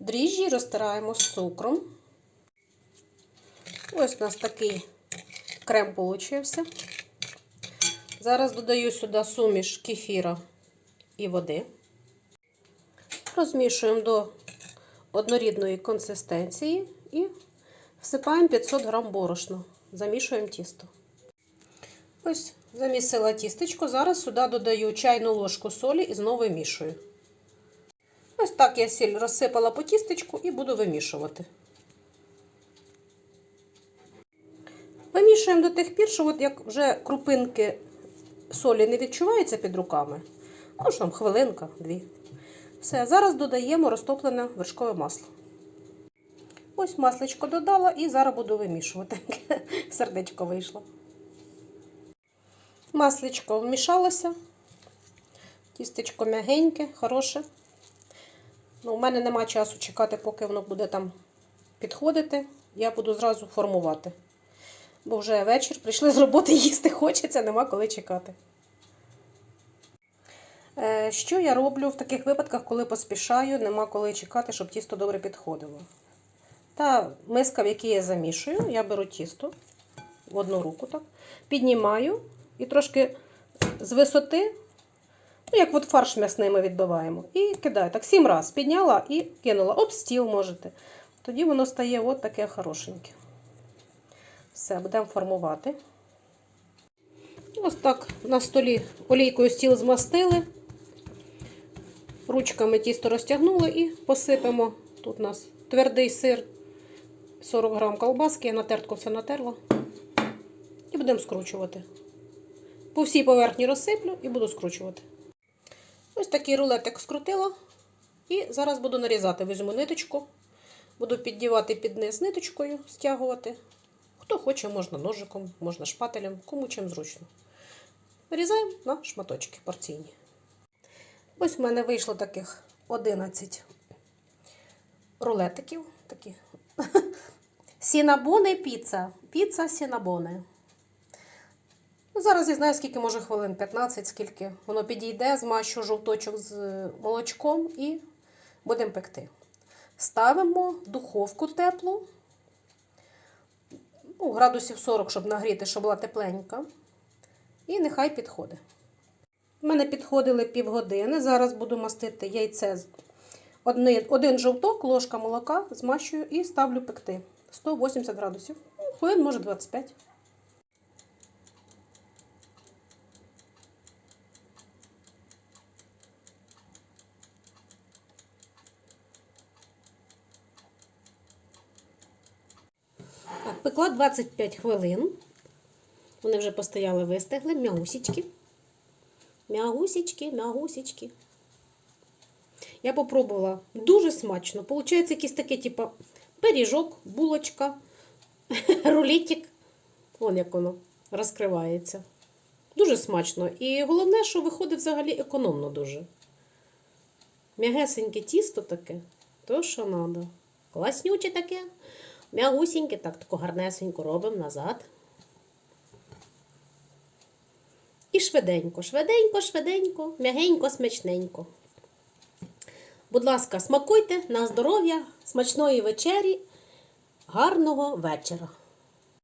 Дріжджі розтираємо з цукром. Ось у нас такий крем получився. Зараз додаю сюди суміш кефіра і води. Розмішуємо до однорідної консистенції і всипаємо 500 г борошна. Замішуємо тісто. Ось замісила тістечко. Зараз сюди додаю чайну ложку солі і знову вимішую. Ось так я сіль розсипала по тістечку і буду вимішувати. Вимішуємо до тих пір, що от як вже крупинки солі не відчуваються під руками. Ну, що там хвилинка, дві. Все, зараз додаємо розтоплене вершкове масло. Ось масличко додала і зараз буду вимішувати. Сердечко вийшло. Масличко вмішалося. Тістечко м'ягеньке, хороше. Ну, у мене нема часу чекати, поки воно буде там підходити. Я буду зразу формувати. Бо вже вечір, прийшли з роботи їсти хочеться, нема коли чекати. Е, Що я роблю в таких випадках, коли поспішаю, нема коли чекати, щоб тісто добре підходило. Та миска, в якій я замішую, я беру тісто в одну руку, так, піднімаю і трошки з висоти, ну, як от фарш м'ясний ми відбиваємо, і кидаю. Так, сім разів підняла і кинула. Об стіл можете. Тоді воно стає от таке хорошеньке. Все, будемо формувати. Ось так на столі олійкою стіл змастили. Ручками тісто розтягнули і посипемо. Тут у нас твердий сир, 40 грам колбаски, я на тертку все натерла. І будемо скручувати. По всій поверхні розсиплю і буду скручувати. Ось такий рулетик скрутила. І зараз буду нарізати. Візьму ниточку, буду піддівати під низ ниточкою, стягувати. Хто хоче, можна ножиком, можна шпателем, кому чим зручно. Нарізаємо на шматочки порційні. Ось в мене вийшло таких 11 рулетиків. Такі. Сінабони піца. Піца сінабони. Ну, зараз я знаю, скільки може хвилин 15, скільки воно підійде, змащу жовточок з молочком і будемо пекти. Ставимо духовку теплу. Ну, градусів 40, щоб нагріти, щоб була тепленька. І нехай підходить. У мене підходили півгодини. Зараз буду мастити яйце. Один, один жовток, ложка молока, змащую і ставлю пекти. 180 градусів. Ну, Хвилин, може 25. Пекла 25 хвилин. Вони вже постояли, вистигли, м'ягусічки. М'ягусічки, м'ягусічки. Я попробувала. Дуже смачно. Получається якийсь такий, типу, пиріжок, булочка, рулетик. Вон як воно розкривається. Дуже смачно. І головне, що виходить взагалі економно дуже. М'ягесеньке тісто таке, то що треба. Класнюче таке. М'ягусіньке, так, тако гарнесенько робимо назад. І швиденько, швиденько, швиденько, м'ягенько, смачненько. Будь ласка, смакуйте на здоров'я, смачної вечері, гарного вечора.